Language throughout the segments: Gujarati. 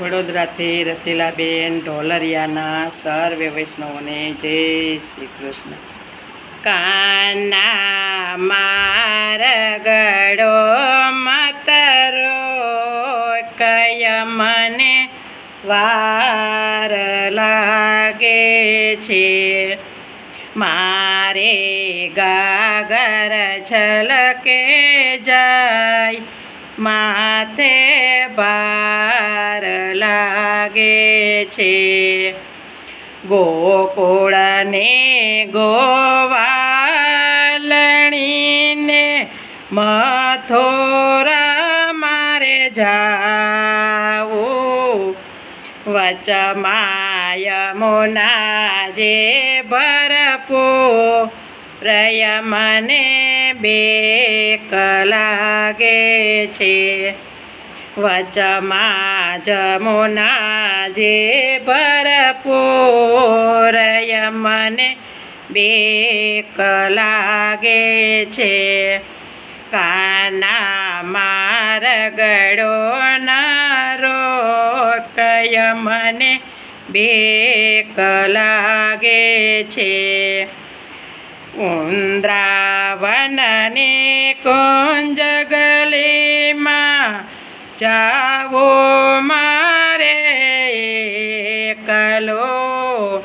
વડોદરાથી રસીલાબેન ઢોલરિયાના સર્વે વૈષ્ણવોને જય શ્રી કૃષ્ણ. કાના માર ગડો મતરો કયા મને વાર લાગે છે. મારે ગાગર છલકે જાય માથે ભાર લાગે છે. ગોકુળને ગોવાલણીને મથોરા મારે જાઓ વચમાય મોના જે ભરપો રય મને બેક કલાગે છે. વચમાં જમુના જે ભરપૂર મને બે કલાગે છે. કાના માર ગડો નારો કય મને બે લાગે છે. ઉંદ્રાવનને કુંજ ગલીમાં જાવો મારે કલો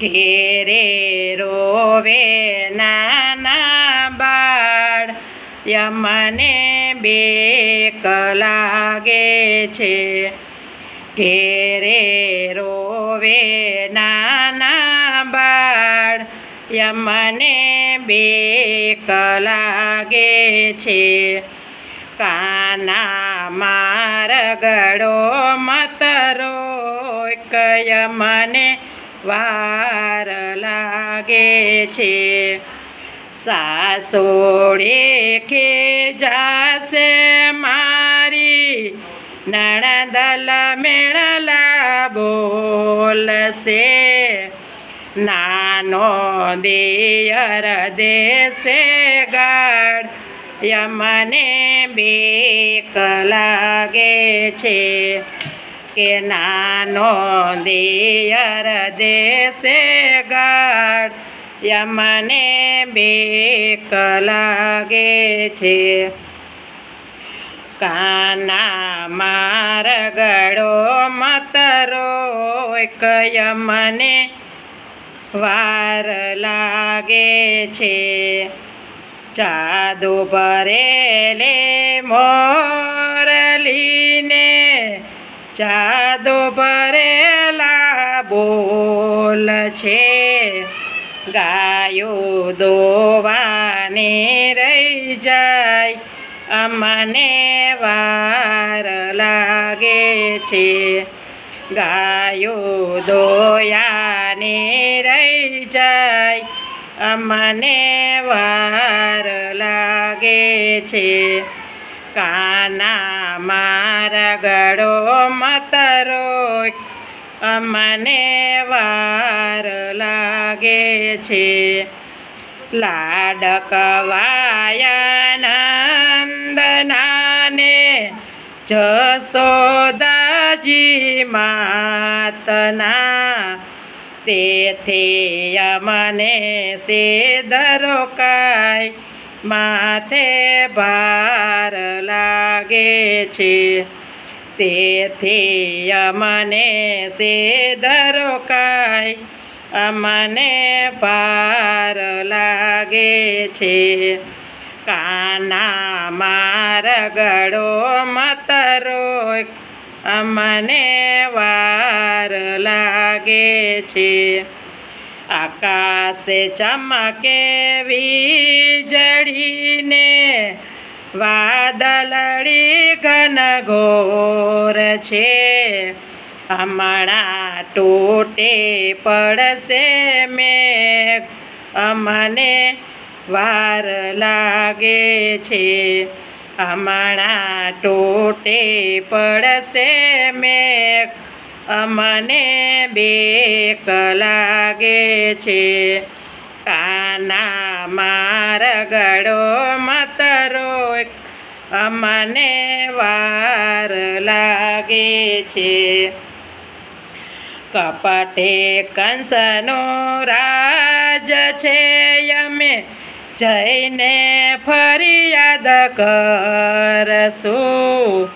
ઘેરે રોવે નાના બાળ, યમને બેક લાગે છે. ઘેરે રોવે નાના બાળ, યમને બેક કલાગે છે. કાના માર ગળો મતરો કય મને વાર લાગે છે. સાસોડે કે જાશે મારી? નણદલ મેળલા બોલશે. નાનો દેયર દેશે ગાડ યમને બેક લાગે છે કે નાનો દેયર દેશે ગાડ યમને બેક લાગે છે. કાના માર ગળો મતરો કય મને વાર લાગે છે. જાદુ ભરેલે મોરલીને જાદુ ભરેલા બોલ છે. ગાયો દોવાને રહી જાય, અમને વાર લાગે છે. ગાયો દોયાને અમને વાર લાગે છે. કાના મારા ગળો મતરો અમને વાર લાગે છે. લાડકવાયા નંદનાને જસોદાજી માતના તેથી અમને સેદરો કાય માથે ભાર લાગે છે તેથી અમને સેદરો કાય અમને ભાર લાગે છે કાના મારગડો મતરો અમને વાર લાગે છે. આકાશે ચમકે વીજળીને વાદળડી ઘન છે. હમણાં તૂટે પડશે મેઘ. અમને વાર લાગે છે. હમણાં તૂટે પડશે મેં અમને બેક લાગે છે. કાના માર ગળો મતરો અમને વાર લાગે છે. કપટે કંસનો રાજ છે અમે. જઈને ફરિયાદ કરશું.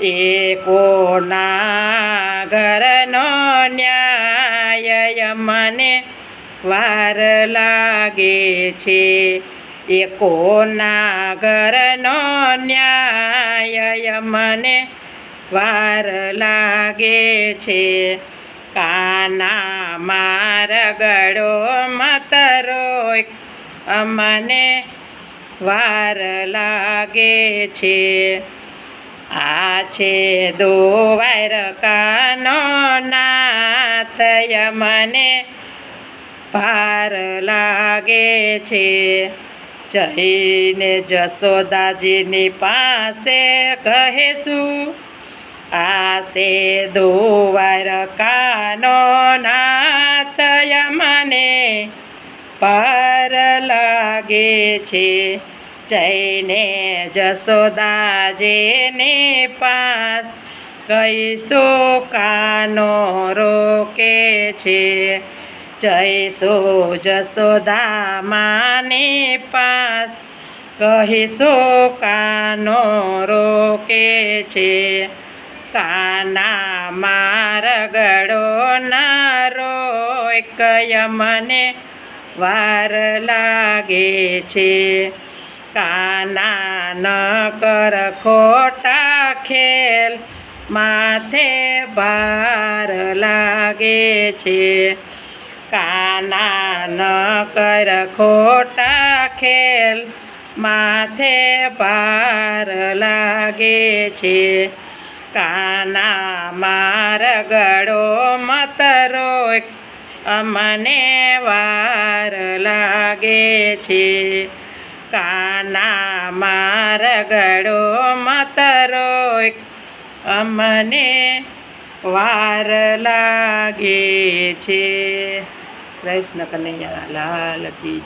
એ કોના ઘરનો ન્યાય મને વાર લાગે છે. એ કોના ઘરનો ન્યાય મને વાર લાગે છે. કાના માર ગળો મતરો અમને વાર લાગે છે. આ છે દોવાર કાનો નાથ મને ભાર લાગે છે. જઈને જશોદાજીની પાસે કહેશું છે દોવાર કાનો લાગે છે. જઈને જશોદાજીને પાસ કહીશું કાનો રોકે છે. જઈશું જશોદામાની પાસ કહીશો કાનો રોકે છે. કાના માર ગળો ના રોય કય મને વાર લાગે છે. કાના ન કર ખોટા ખેલ, માથે ભાર લાગે છે. કાના ન કર ખોટા ખેલ, માથે ભાર લાગે છે. કાના માર ગળો અમને વાર લાગે છે. કાના માર ગળો મતરો અમને વાર લાગે છે. કૃષ્ણ કનૈયા લાલ કી